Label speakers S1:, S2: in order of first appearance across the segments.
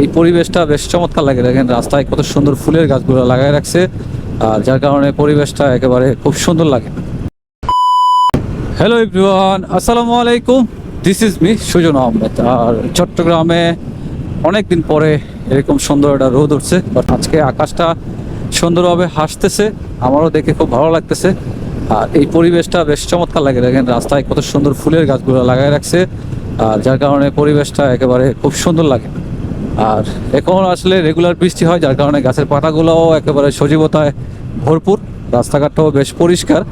S1: এই পরিবেশটা বেশ চমৎকার লাগে। দেখেন রাস্তায় কত সুন্দর ফুলের গাছগুলো লাগাই রাখছে, আর যার কারণে পরিবেশটা একেবারে খুব সুন্দর লাগে। হ্যালো এভরিওয়ান আসসালামু আলাইকুম। This is me Sujan Ahmed. আর চট্টগ্রামে অনেক দিন পরে এরকম সুন্দর একটা রোদ উঠছে বাট আজকে আকাশটা সুন্দরভাবে হাসতেছে, আমারও দেখে খুব ভালো লাগতেছে। আর এই পরিবেশটা বেশ চমৎকার লাগে। দেখেন রাস্তায় কত সুন্দর ফুলের গাছগুলো লাগাই রাখছে, আর যার কারণে পরিবেশটা একেবারে খুব সুন্দর লাগে। আর এখন আসলে রেগুলার বৃষ্টি হয়, যার কারণে গাছের পাতাগুলোও একেবারে সজীবতায় ভরপুর রাস্তাঘাটটাও বেশ পরিষ্কার।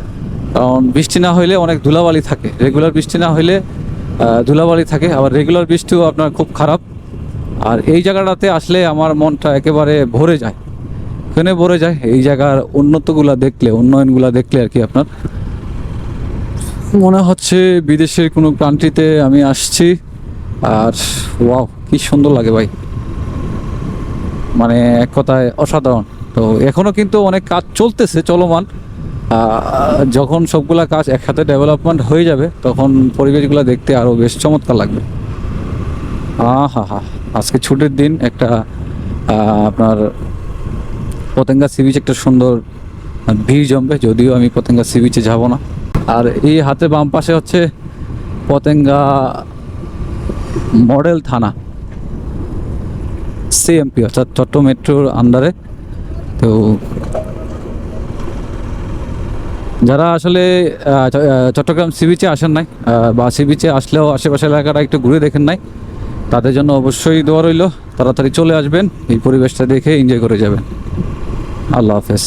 S1: কারণ বৃষ্টি না হইলে অনেক ধুলাবালি থাকে। রেগুলার বৃষ্টি না হইলে ধুলাবালি থাকে। আবার রেগুলার বৃষ্টিও আপনার খুব খারাপ। আর এই জায়গাটাতে আসলে আমার মনটা একেবারে ভরে যায়। এখানে ভরে যায়? এই জায়গার উন্নতগুলা দেখলে, উন্নয়নগুলা দেখলে আর কি আপনার। মনে হচ্ছে বিদেশের কোনো কান্ট্রিতে আমি আসছি। আর ওয়াও কি সুন্দর লাগে ভাই। মানে এক কথায় অসাধারণ। তো এখনও কিন্তু অনেক কাজ চলতেছে, চলমান। যখন সবগুলা কাজ একসাথে ডেভেলপমেন্ট হয়ে যাবে, তখন পরিবেশগুলো দেখতে আরও বেশ চমৎকার লাগবে। আহা হা, আজকে ছুটির দিন, একটা আপনার পতেঙ্গা সি বিচ একটা সুন্দর ভিড় জমবে, যদিও আমি পতেঙ্গা সি বিচে যাব না। আর এই হাতে বাম পাশে হচ্ছে পতেঙ্গা মডেল থানা। সিএমপি অর্থাৎ চট্ট মেট্রোর আন্ডারে তো যারা আসলে চট্টগ্রাম সি বিচে আসেন নাই বা সি বিচে আসলেও আশেপাশে এলাকাটা একটু ঘুরে দেখেন নাই, তাদের জন্য অবশ্যই দোয়া রইল। তাড়াতাড়ি চলে আসবেন, এই পরিবেশটা দেখে এনজয় করে যাবেন। আল্লাহ হাফেজ।